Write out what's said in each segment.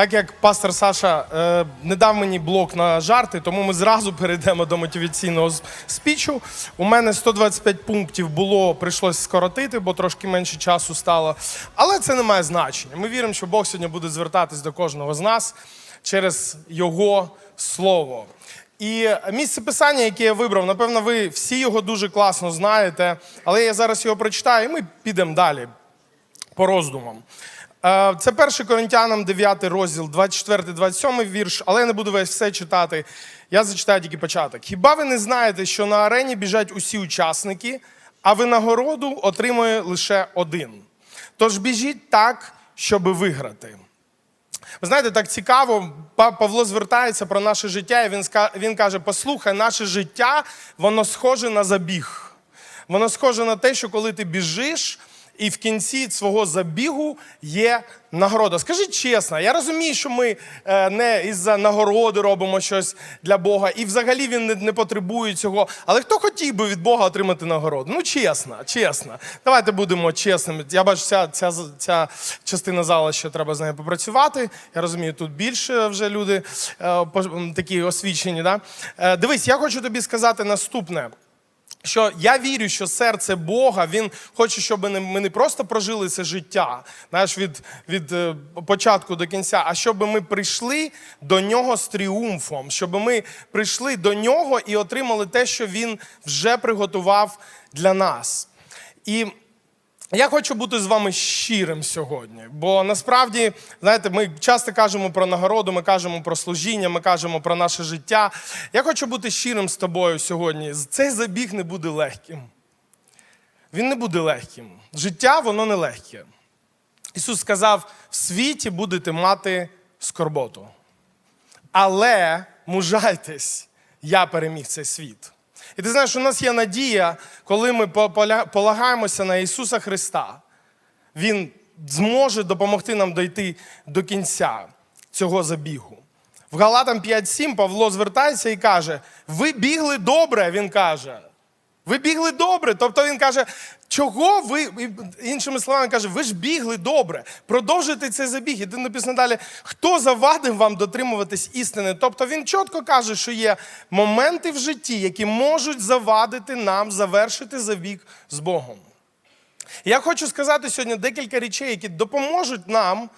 Так як пастор Саша е, не дав мені блок на жарти, тому ми зразу перейдемо до мотиваційного спічу. У мене 125 пунктів було, прийшлось скоротити, бо трошки менше часу стало. Але це не має значення. Ми віримо, що Бог сьогодні буде звертатись до кожного з нас через Його слово. І місце писання, яке я вибрав, напевно, ви всі його дуже класно знаєте, але я зараз його прочитаю, і ми підемо далі по роздумам. Е, Це 1 Коринтянам 9 розділ, 24-27 вірш, але я не буду весь все читати. Я зачитаю тільки початок. Хіба ви не знаєте, що на арені біжать усі учасники, а винагороду отримує лише один? Тож біжіть так, щоб виграти. Ви знаєте, так цікаво, Павло звертається про наше життя, і він, він каже: послухай, наше життя, воно схоже на забіг. Воно схоже на те, що коли ти біжиш, і в кінці свого забігу є нагорода. Скажіть чесно, я розумію, що ми е, не із-за нагороди робимо щось для Бога, і взагалі він не, потребує цього. Але хто хотів би від Бога отримати нагороду? Ну, чесно, чесно. Давайте будемо чесними. Я бачу, ця, ця, ця частина зала ще треба з нею попрацювати. Я розумію, тут більше вже люди е, такі освічені. Да? Е, дивись, я хочу тобі сказати наступне. Що я вірю, що серце Бога, Він хоче, щоб ми не просто прожили це життя, знаєш, від, від е, початку до кінця, а щоб ми прийшли до нього з тріумфом, щоб ми прийшли до нього і отримали те, що він вже приготував для нас. І я хочу бути з вами щирим сьогодні, бо насправді, знаєте, ми часто кажемо про нагороду, ми кажемо про служіння, ми кажемо про наше життя. Я хочу бути щирим з тобою сьогодні. Цей забіг не буде легким. Він не буде легким. Життя, воно не легке. Ісус сказав: в світі будете мати скорботу. Але мужайтесь, я переміг цей світ. І ти знаєш, у нас є надія, коли ми полагаємося на Ісуса Христа. Він зможе допомогти нам дойти до кінця цього забігу. В Галатам 5.7 Павло звертається і каже: Ви бігли добре, він каже. Ви бігли добре. Тобто він каже, чого ви, іншими словами, каже, ви ж бігли добре. Продовжуйте цей забіг. І тут написано далі, хто завадив вам дотримуватись істини. Тобто він чітко каже, що є моменти в житті, які можуть завадити нам завершити забіг з Богом. Я хочу сказати сьогодні декілька речей, які допоможуть нам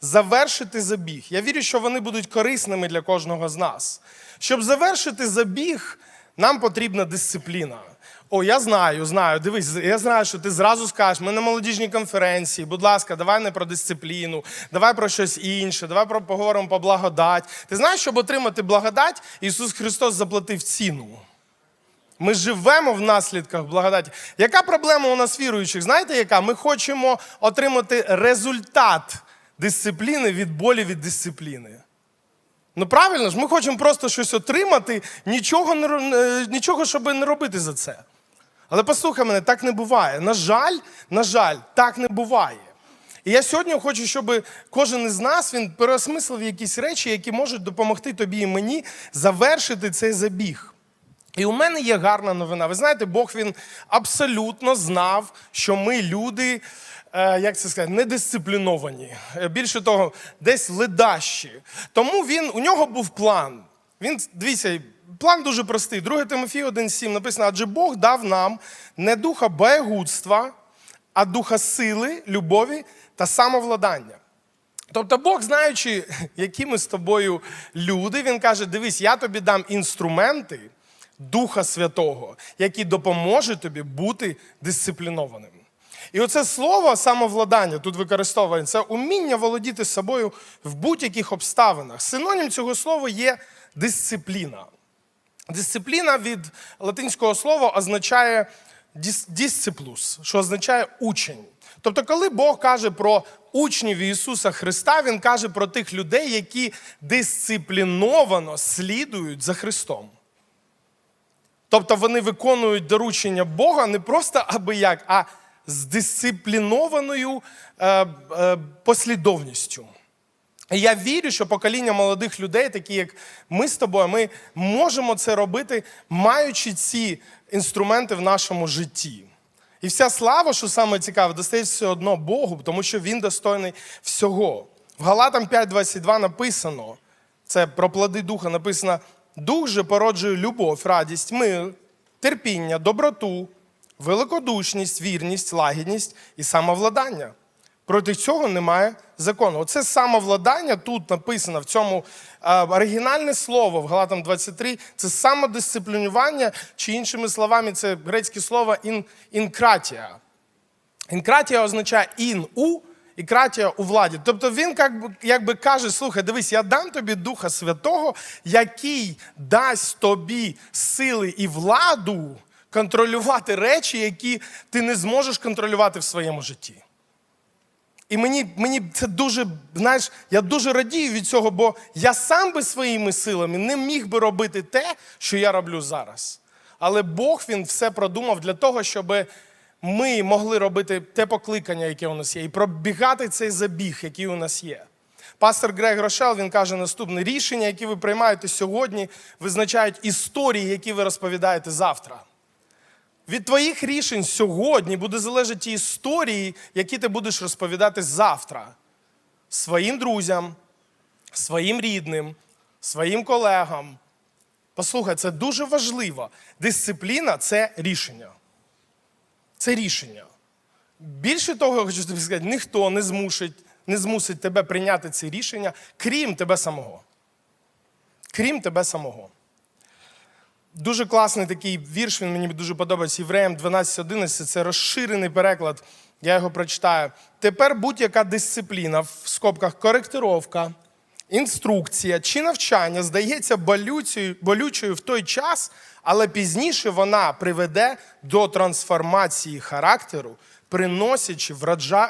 завершити забіг. Я вірю, що вони будуть корисними для кожного з нас. Щоб завершити забіг, нам потрібна дисципліна. О, я знаю, знаю. Дивись, я знаю, що ти зразу скажеш, ми на молодіжній конференції. Будь ласка, давай не про дисципліну, давай про щось інше, давай про поговоримо про благодать. Ти знаєш, щоб отримати благодать, Ісус Христос заплатив ціну. Ми живемо в наслідках благодаті. Яка проблема у нас віруючих? Знаєте, яка? Ми хочемо отримати результат дисципліни від болі від дисципліни. Ну правильно ж, ми хочемо просто щось отримати, нічого, е, нічого щоб не робити за це. Але послухай мене, так не буває. На жаль, на жаль, так не буває. І я сьогодні хочу, щоб кожен із нас він переосмислив якісь речі, які можуть допомогти тобі і мені завершити цей забіг. І у мене є гарна новина. Ви знаєте, Бог він абсолютно знав, що ми люди, е, як це сказати, недисципліновані. Е, Більше того, десь ледащі. Тому він, у нього був план. Він, дивіться, план дуже простий. 2 Тимофій 1,7 написано: адже Бог дав нам не духа боягудства, а духа сили, любові та самовладання. Тобто Бог, знаючи, які ми з тобою люди, він каже: дивись, я тобі дам інструменти Духа Святого, які допоможуть тобі бути дисциплінованим. І оце слово самовладання тут використовує це уміння володіти собою в будь-яких обставинах. Синонім цього слова є дисципліна. Дисципліна від латинського слова означає дисциплус, що означає учень. Тобто, коли Бог каже про учнів Ісуса Христа, Він каже про тих людей, які дисципліновано слідують за Христом. Тобто вони виконують доручення Бога не просто аби як, а з дисциплінованою е, е, послідовністю. І я вірю, що покоління молодих людей, такі як ми з тобою, ми можемо це робити, маючи ці інструменти в нашому житті. І вся слава, що саме цікаве, достається все одно Богу, тому що Він достойний всього. В Галатам 5.22 написано, це про плоди духа написано: дух же породжує любов, радість, мир, терпіння, доброту, великодушність, вірність, лагідність і самовладання. Проти цього немає закону. Оце самовладання тут написано в цьому е, оригінальне слово в Галатам 23 це самодисциплінування, чи іншими словами, це грецьке слово ін, інкратія. Інкратія означає ін у і кратія у владі. Тобто він як би, якби каже: слухай, дивись, я дам тобі Духа Святого, який дасть тобі сили і владу контролювати речі, які ти не зможеш контролювати в своєму житті. І мені, мені це дуже, знаєш, я дуже радію від цього, бо я сам би своїми силами не міг би робити те, що я роблю зараз. Але Бог він все продумав для того, щоб ми могли робити те покликання, яке у нас є, і пробігати цей забіг, який у нас є. Пастор Грег Рошел він каже наступне: рішення, які ви приймаєте сьогодні, визначають історії, які ви розповідаєте завтра. Від твоїх рішень сьогодні буде залежати ті історії, які ти будеш розповідати завтра своїм друзям, своїм рідним, своїм колегам. Послухай, це дуже важливо. Дисципліна це рішення. Це рішення. Більше того, я хочу тобі сказати, ніхто не змусить, не змусить тебе прийняти це рішення, крім тебе самого. Крім тебе самого. Дуже класний такий вірш, він мені дуже подобається. Євреям 12.11, це розширений переклад. Я його прочитаю. Тепер будь-яка дисципліна, в скобках коректировка, інструкція чи навчання здається болючою, болючою в той час, але пізніше вона приведе до трансформації характеру, приносячи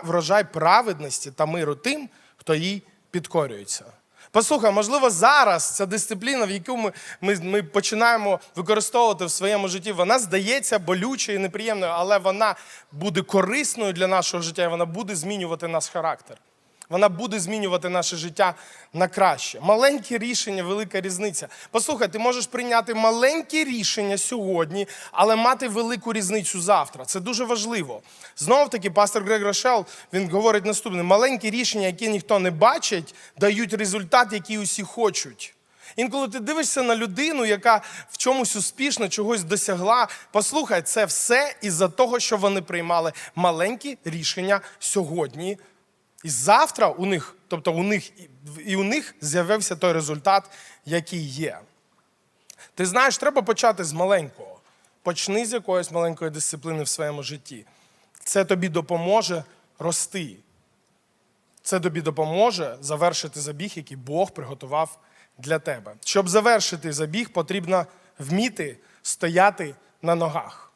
врожай, праведності та миру тим, хто їй підкорюється. Послухай, можливо, зараз ця дисципліна, в яку ми, ми, ми починаємо використовувати в своєму житті, вона здається болючою і неприємною, але вона буде корисною для нашого життя, і вона буде змінювати наш характер. Вона буде змінювати наше життя на краще. Маленькі рішення, велика різниця. Послухай, ти можеш прийняти маленькі рішення сьогодні, але мати велику різницю завтра. Це дуже важливо. Знов таки, пастор Грег Рошел, він говорить наступне: маленькі рішення, які ніхто не бачить, дають результат, який усі хочуть. Інколи ти дивишся на людину, яка в чомусь успішно чогось досягла. Послухай, це все із-за того, що вони приймали маленькі рішення сьогодні. І завтра у них, тобто у них і у них з'явився той результат, який є. Ти знаєш, треба почати з маленького. Почни з якоїсь маленької дисципліни в своєму житті. Це тобі допоможе рости. Це тобі допоможе завершити забіг, який Бог приготував для тебе. Щоб завершити забіг, потрібно вміти стояти на ногах.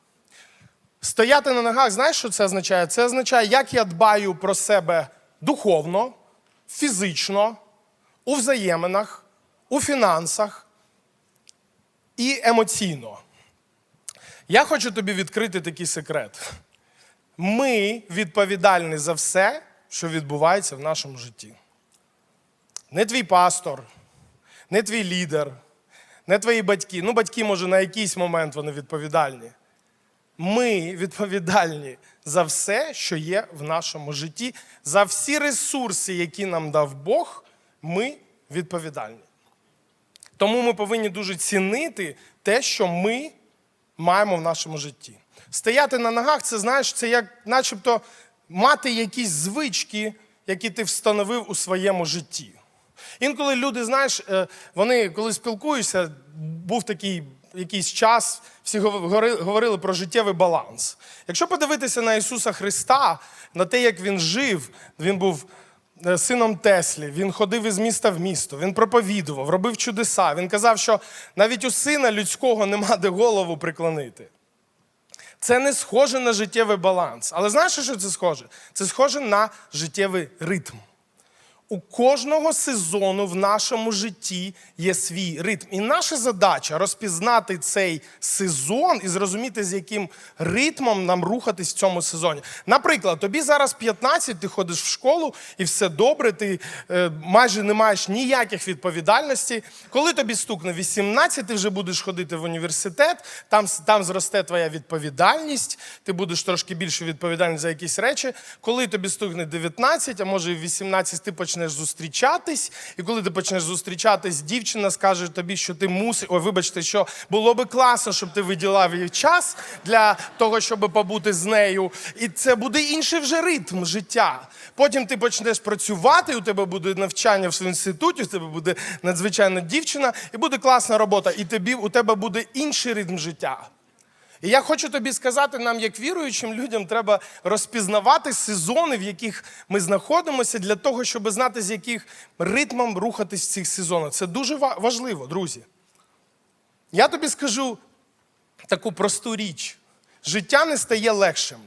Стояти на ногах, знаєш, що це означає? Це означає, як я дбаю про себе духовно, фізично, у взаєминах, у фінансах і емоційно. Я хочу тобі відкрити такий секрет. Ми відповідальні за все, що відбувається в нашому житті. Не твій пастор, не твій лідер, не твої батьки. Ну, батьки, може, на якийсь момент вони відповідальні. Ми відповідальні за все, що є в нашому житті, за всі ресурси, які нам дав Бог, ми відповідальні. Тому ми повинні дуже цінити те, що ми маємо в нашому житті. Стояти на ногах, це знаєш, це як начебто мати якісь звички, які ти встановив у своєму житті. Інколи люди, знаєш, е, вони коли спілкуються, був такий якийсь час, всі говорили про життєвий баланс. Якщо подивитися на Ісуса Христа, на те, як Він жив, він був е, сином Теслі, він ходив із міста в місто, він проповідував, робив чудеса. Він казав, що навіть у сина людського нема де голову приклонити. Це не схоже на життєвий баланс. Але знаєш, що це схоже? Це схоже на життєвий ритм. У кожного сезону в нашому житті є свій ритм. І наша задача розпізнати цей сезон і зрозуміти, з яким ритмом нам рухатись в цьому сезоні. Наприклад, тобі зараз 15, ти ходиш в школу і все добре, ти е, майже не маєш ніяких відповідальностей. Коли тобі стукне 18, ти вже будеш ходити в університет, там, там зросте твоя відповідальність, ти будеш трошки більше відповідальний за якісь речі. Коли тобі стукне 19, а може і 18, ти почнеш почнеш зустрічатись, і коли ти почнеш зустрічатись, дівчина скаже тобі, що ти мусиш. Ой, вибачте, що було би класно, щоб ти виділяв їй час для того, щоб побути з нею. І це буде інший вже ритм життя. Потім ти почнеш працювати, у тебе буде навчання в інституті, у тебе буде надзвичайна дівчина, і буде класна робота. І тобі у тебе буде інший ритм життя. І я хочу тобі сказати, нам, як віруючим людям, треба розпізнавати сезони, в яких ми знаходимося, для того, щоб знати, з яких ритмом рухатись в цих сезонах. Це дуже важливо, друзі. Я тобі скажу таку просту річ: життя не стає легшим.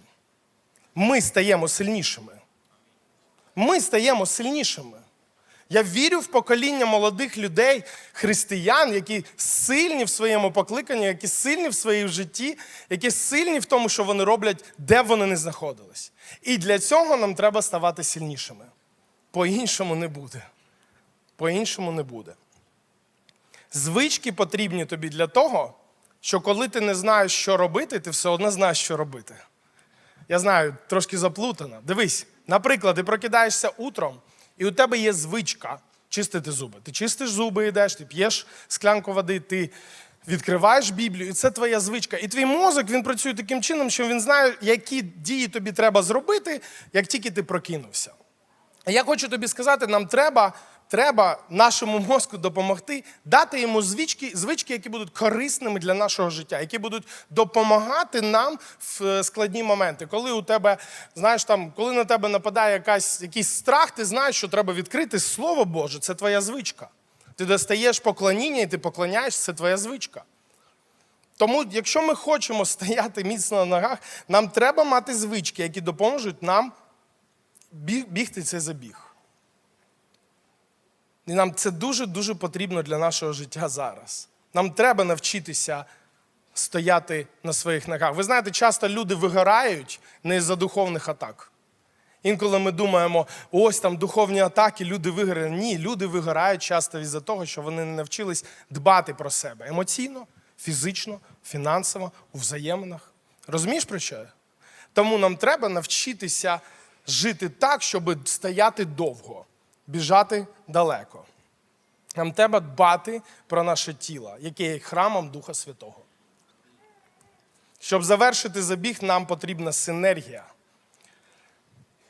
Ми стаємо сильнішими. Ми стаємо сильнішими. Я вірю в покоління молодих людей, християн, які сильні в своєму покликанні, які сильні в своїй житті, які сильні в тому, що вони роблять, де вони не знаходились. І для цього нам треба ставати сильнішими. По-іншому не буде. По-іншому не буде. Звички потрібні тобі для того, що коли ти не знаєш, що робити, ти все одно знаєш, що робити. Я знаю, трошки заплутано. Дивись, наприклад, ти прокидаєшся утром, і у тебе є звичка чистити зуби. Ти чистиш зуби, йдеш, ти п'єш склянку води, ти відкриваєш Біблію, і це твоя звичка. І твій мозок він працює таким чином, що він знає, які дії тобі треба зробити, як тільки ти прокинувся. Я хочу тобі сказати, нам треба, треба нашому мозку допомогти, дати йому звички, звички, які будуть корисними для нашого життя, які будуть допомагати нам в е, складні моменти. Коли у тебе, знаєш, там, коли на тебе нападає якась, якийсь страх, ти знаєш, що треба відкрити Слово Боже, це твоя звичка. Ти достаєш поклоніння і ти поклоняєшся, це твоя звичка. Тому, якщо ми хочемо стояти міцно на ногах, нам треба мати звички, які допоможуть нам бігти цей забіг. І нам це дуже-дуже потрібно для нашого життя зараз. Нам треба навчитися стояти на своїх ногах. Ви знаєте, часто люди вигорають не з-за духовних атак. Інколи ми думаємо, ось там духовні атаки, люди вигорали. Ні, люди вигорають часто із-за того, що вони не навчились дбати про себе емоційно, фізично, фінансово, у взаєминах. Розумієш про що? Тому нам треба навчитися жити так, щоб стояти довго, біжати далеко. Нам треба дбати про наше тіло, яке є храмом Духа Святого. Щоб завершити забіг, нам потрібна синергія.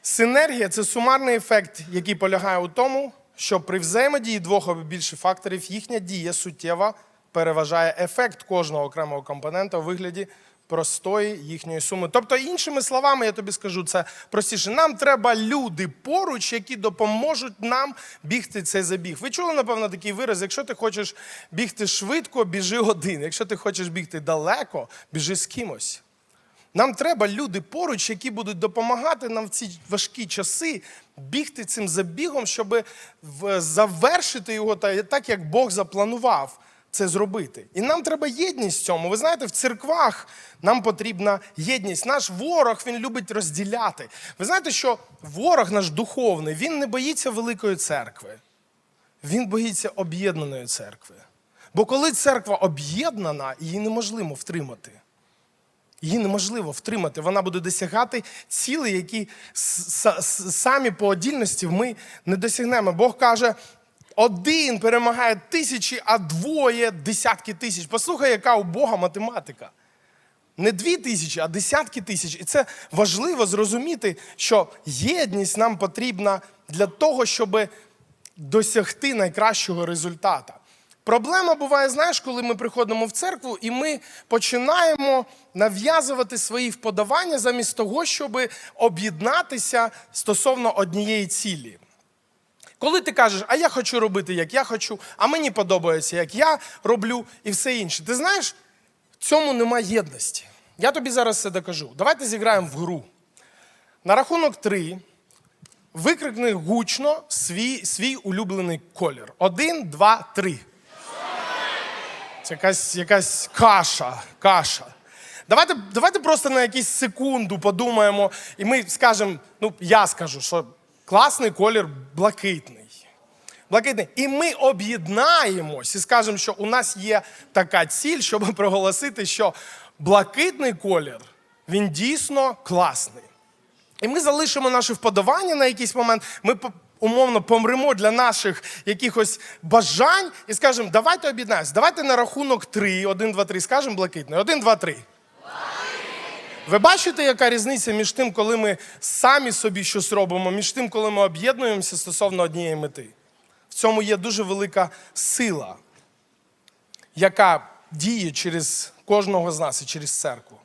Синергія це сумарний ефект, який полягає у тому, що при взаємодії двох або більше факторів їхня дія суттєво переважає ефект кожного окремого компонента у вигляді простої їхньої суми. Тобто, іншими словами, я тобі скажу це простіше. Нам треба люди поруч, які допоможуть нам бігти цей забіг. Ви чули, напевно, такий вираз: якщо ти хочеш бігти швидко, біжи один. Якщо ти хочеш бігти далеко, біжи з кимось. Нам треба люди поруч, які будуть допомагати нам в ці важкі часи бігти цим забігом, щоб завершити його та- так, як Бог запланував це зробити. І нам треба єдність в цьому. Ви знаєте, в церквах нам потрібна єдність. Наш ворог він любить розділяти. Ви знаєте, що ворог наш духовний, він не боїться великої церкви. Він боїться об'єднаної церкви. Бо коли церква об'єднана, її неможливо втримати. Її неможливо втримати. Вона буде досягати цілей, які самі по отдільності ми не досягнемо. Бог каже, один перемагає тисячі, а двоє десятки тисяч. Послухай, яка у Бога математика. Не дві тисячі, а десятки тисяч. І це важливо зрозуміти, що єдність нам потрібна для того, щоб досягти найкращого результату. Проблема буває, знаєш, коли ми приходимо в церкву і ми починаємо нав'язувати свої вподобання замість того, щоб об'єднатися стосовно однієї цілі. Коли ти кажеш, а я хочу робити, як я хочу, а мені подобається, як я роблю, і все інше. Ти знаєш, в цьому немає єдності. Я тобі зараз це докажу. Давайте зіграємо в гру. На рахунок три викрикни гучно свій, свій улюблений колір. Один, два, три. Це якась, якась каша. каша. Давайте, давайте просто на якусь секунду подумаємо, і ми скажемо, ну, я скажу, що класний колір блакитний. Блакитний. І ми об'єднаємось і скажемо, що у нас є така ціль, щоб проголосити, що блакитний колір він дійсно класний. І ми залишимо наше вподобання на якийсь момент. Ми умовно помремо для наших якихось бажань і скажемо, давайте об'єднаємось, давайте на рахунок три, один, два, три, скажемо блакитний. Один, два, три. Ви бачите, яка різниця між тим, коли ми самі собі щось робимо, між тим, коли ми об'єднуємося стосовно однієї мети? В цьому є дуже велика сила, яка діє через кожного з нас і через церкву.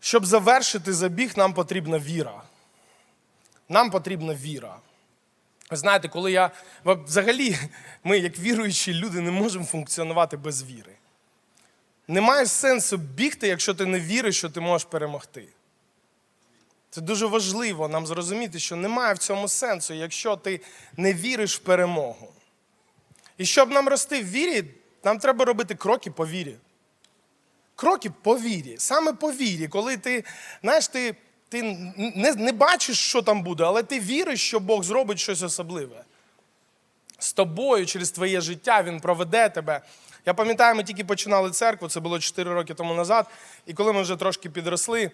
Щоб завершити забіг, нам потрібна віра. Нам потрібна віра. Ви знаєте, коли я взагалі, ми, як віруючі люди, не можемо функціонувати без віри. Немає сенсу бігти, якщо ти не віриш, що ти можеш перемогти. Це дуже важливо нам зрозуміти, що немає в цьому сенсу, якщо ти не віриш в перемогу. І щоб нам рости в вірі, нам треба робити кроки по вірі. Кроки по вірі. Саме по вірі, коли ти, знаєш, ти, ти не, не бачиш, що там буде, але ти віриш, що Бог зробить щось особливе. З тобою через твоє життя Він проведе тебе. Я пам'ятаю, ми тільки починали церкву, це було 4 роки тому назад. І коли ми вже трошки підросли,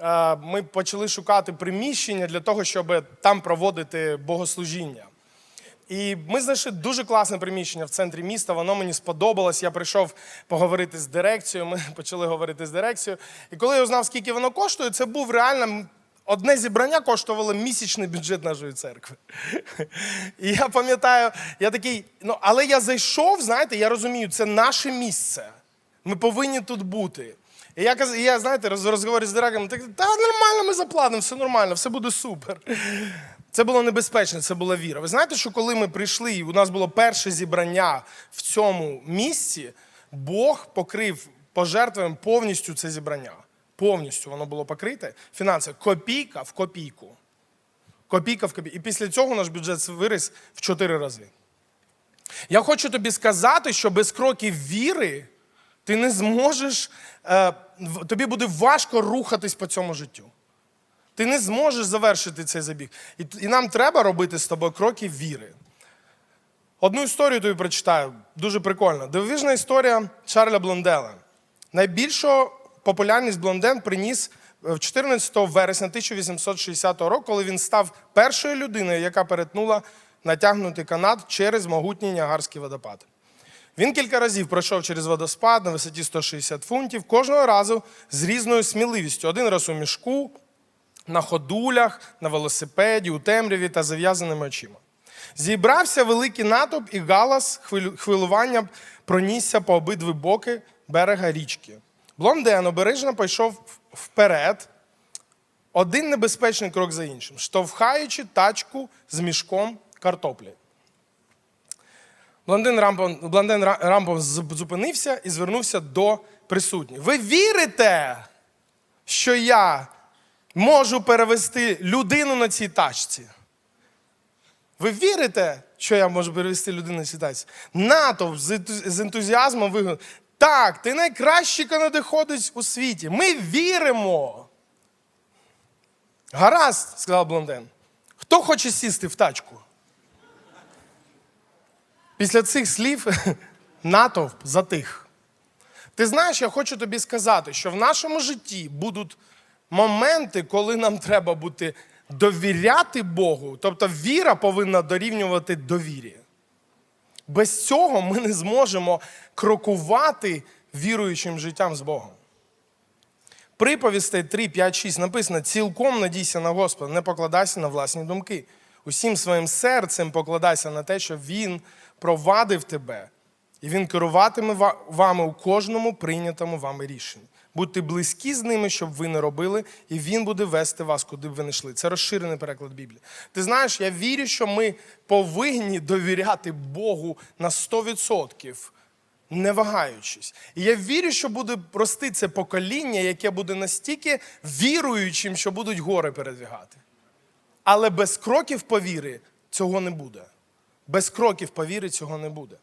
е, ми почали шукати приміщення для того, щоб там проводити богослужіння. І ми знайшли дуже класне приміщення в центрі міста. Воно мені сподобалось. Я прийшов поговорити з дирекцією. Ми почали говорити з дирекцією. І коли я узнав, скільки воно коштує, це був реально. Одне зібрання коштувало місячний бюджет нашої церкви. І я пам'ятаю, я такий, ну але я зайшов, знаєте, я розумію, це наше місце. Ми повинні тут бути. І я і я, знаєте, роз- розговорю з директором, так, та нормально, ми заплатимо, все нормально, все буде супер. Це було небезпечно, це була віра. Ви знаєте, що коли ми прийшли, і у нас було перше зібрання в цьому місці, Бог покрив пожертвуємо повністю це зібрання. Повністю воно було покрите. Фінансово. Копійка в копійку. Копійка в копійку. І після цього наш бюджет виріс в чотири рази. Я хочу тобі сказати, що без кроків віри ти не зможеш, е, тобі буде важко рухатись по цьому життю. Ти не зможеш завершити цей забіг. І, нам треба робити з тобою кроки віри. Одну історію тобі прочитаю, дуже прикольно. Дивовижна історія Чарля Блондела. Найбільшу популярність Блонден приніс е, 14 вересня 1860 року, коли він став першою людиною, яка перетнула натягнутий канат через могутній Ніагарський водопад. Він кілька разів пройшов через водоспад на висоті 160 фунтів, кожного разу з різною сміливістю. Один раз у мішку, на ходулях, на велосипеді, у темряві та зав'язаними очима. Зібрався великий натовп і галас хвилювання пронісся по обидві боки берега річки. Блонден обережно пішов вперед, один небезпечний крок за іншим, штовхаючи тачку з мішком картоплі. Блондин Рампом, блондин Рампом зупинився і звернувся до присутніх. Ви вірите, що я можу перевести людину на цій тачці? Ви вірите, що я можу перевести людину на цій тачці? Натовп з ентузіазмом вигукнув. Так, ти найкращий канадоходець у світі. Ми віримо. Гаразд, сказав блондин. Хто хоче сісти в тачку? Після цих слів натовп затих. Ти знаєш, я хочу тобі сказати, що в нашому житті будуть моменти, коли нам треба бути довіряти Богу, тобто віра повинна дорівнювати довірі. Без цього ми не зможемо крокувати віруючим життям з Богом. Приповістей 3, 5, 6 написано: цілком надійся на Господа, не покладайся на власні думки. Усім своїм серцем покладайся на те, що Він провадив тебе, і Він керуватиме вами у кожному прийнятому вами рішенні. Будьте близькі з ними, щоб ви не робили, і Він буде вести вас, куди б ви не йшли. Це розширений переклад Біблії. Ти знаєш, я вірю, що ми повинні довіряти Богу на 100%. Не вагаючись. І я вірю, що буде рости це покоління, яке буде настільки віруючим, що будуть гори передвігати. Але без кроків повіри цього не буде. Без кроків повіри цього не буде.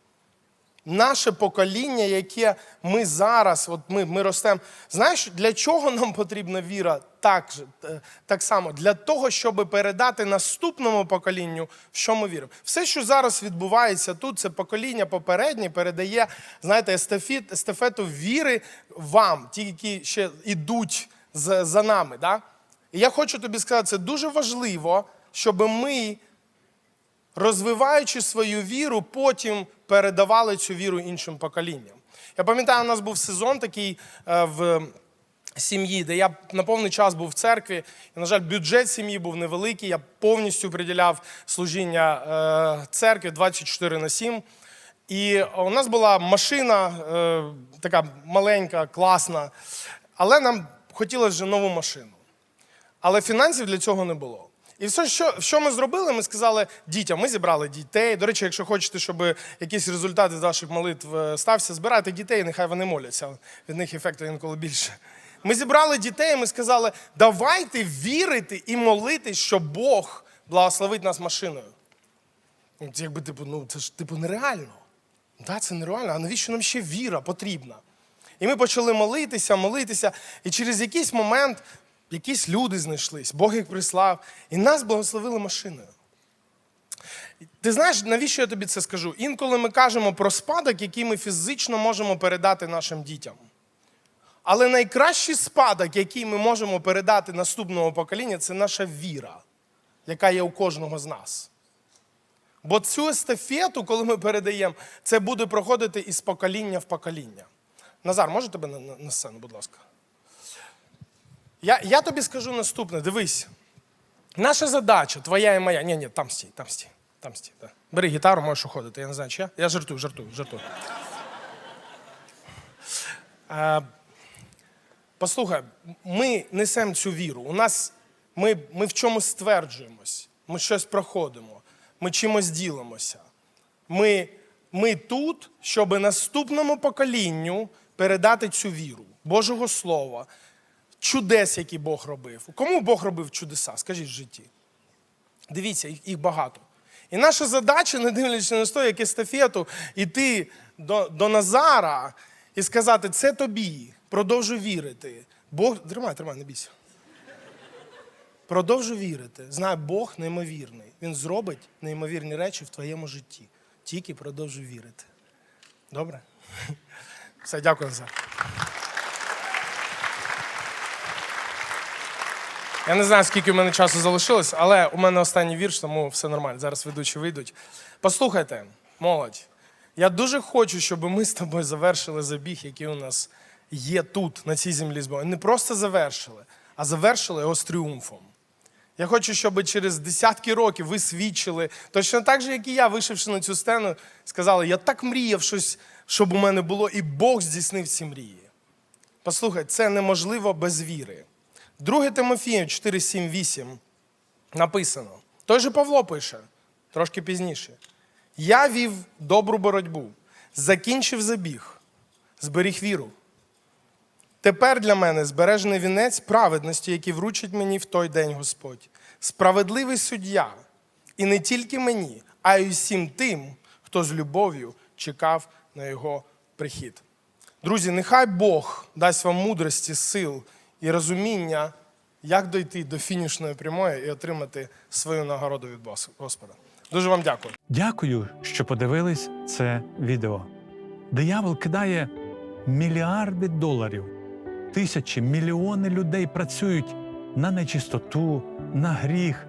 Наше покоління, яке ми зараз, от ми, ми ростемо. Знаєш, для чого нам потрібна віра так, е, так само? Для того, щоб передати наступному поколінню, в що ми віримо. Все, що зараз відбувається тут, це покоління попереднє передає, знаєте, естафет, естафету віри вам, ті, які ще йдуть за, за нами. Да? І я хочу тобі сказати, це дуже важливо щоб ми, розвиваючи свою віру, потім передавали цю віру іншим поколінням. Я пам'ятаю, у нас був сезон такий е, в сім'ї, де я на повний час був в церкві. І, на жаль, бюджет сім'ї був невеликий. Я повністю приділяв служіння е, церкві 24 на 7. І у нас була машина е, така маленька, класна, але нам хотілося вже нову машину. Але фінансів для цього не було. І все, що, що ми зробили, ми сказали дітям, ми зібрали дітей. До речі, якщо хочете, щоб якісь результати з ваших молитв е, стався, збирайте дітей, нехай вони моляться. Від них ефекту інколи більше. Ми зібрали дітей, ми сказали, давайте вірити і молитись, що Бог благословить нас машиною. Якби, типу, ну це ж типу нереально. Да, це нереально. А навіщо нам ще віра потрібна? І ми почали молитися, молитися, і через якийсь момент якісь люди знайшлись, Бог їх прислав, і нас благословили машиною. Ти знаєш, навіщо я тобі це скажу? Інколи ми кажемо про спадок, який ми фізично можемо передати нашим дітям. Але найкращий спадок, який ми можемо передати наступному поколінню, це наша віра, яка є у кожного з нас. Бо цю естафету, коли ми передаємо, це буде проходити із покоління в покоління. Назар, може тебе на, на сцену, будь ласка? Я, я тобі скажу наступне: дивись. Наша задача, твоя і моя. Ні, ні, там стій, там стій, там стій. Да. Бери гітару, можеш уходити. Я не знаю, чи я. Я жартую, жартую, жартую. Е, Послухай, ми несемо цю віру. У нас ми, ми в чомусь стверджуємось, ми щось проходимо, ми чимось ділимося. Ми, ми тут, щоб наступному поколінню передати цю віру, Божого Слова, чудес, які Бог робив. Кому Бог робив чудеса? Скажіть в житті. Дивіться, їх, багато. І наша задача, не дивлячись на те, як естафету, іти до, до Назара і сказати, це тобі, продовжуй вірити. Бог, тримай, тримай, не бійся. Продовжуй вірити. Знай, Бог неймовірний. Він зробить неймовірні речі в твоєму житті. Тільки продовжуй вірити. Добре? Все, дякую, Назар. Я не знаю, скільки в мене часу залишилось, але у мене останній вірш, тому все нормально. Зараз ведучі вийдуть. Послухайте, молодь. Я дуже хочу, щоб ми з тобою завершили забіг, який у нас є тут, на цій землі з Богом. Не просто завершили, а завершили його з тріумфом. Я хочу, щоб через десятки років ви свідчили, точно так же, як і я, вийшовши на цю сцену, сказали: я так мріяв щось, щоб у мене було, і Бог здійснив ці мрії. Послухай, це неможливо без віри. 2 Тимофію 4, 7, 8 написано. Той же Павло пише трошки пізніше. Я вів добру боротьбу, закінчив забіг, зберіг віру. Тепер для мене збережений вінець праведності, який вручить мені в той день Господь. Справедливий суддя, і не тільки мені, а й усім тим, хто з любов'ю чекав на його прихід. Друзі, нехай Бог дасть вам мудрості, сил і розуміння, як дойти до фінішної прямої і отримати свою нагороду від Господа. Дуже вам дякую. Дякую, що подивились це відео. Диявол кидає мільярди доларів. Тисячі, мільйони людей працюють на нечистоту, на гріх,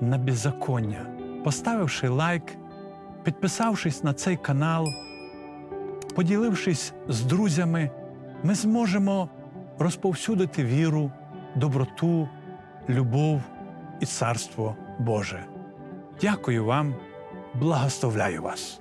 на беззаконня. Поставивши лайк, підписавшись на цей канал, поділившись з друзями, ми зможемо розповсюдити віру, доброту, любов і царство Боже. Дякую вам, благословляю вас.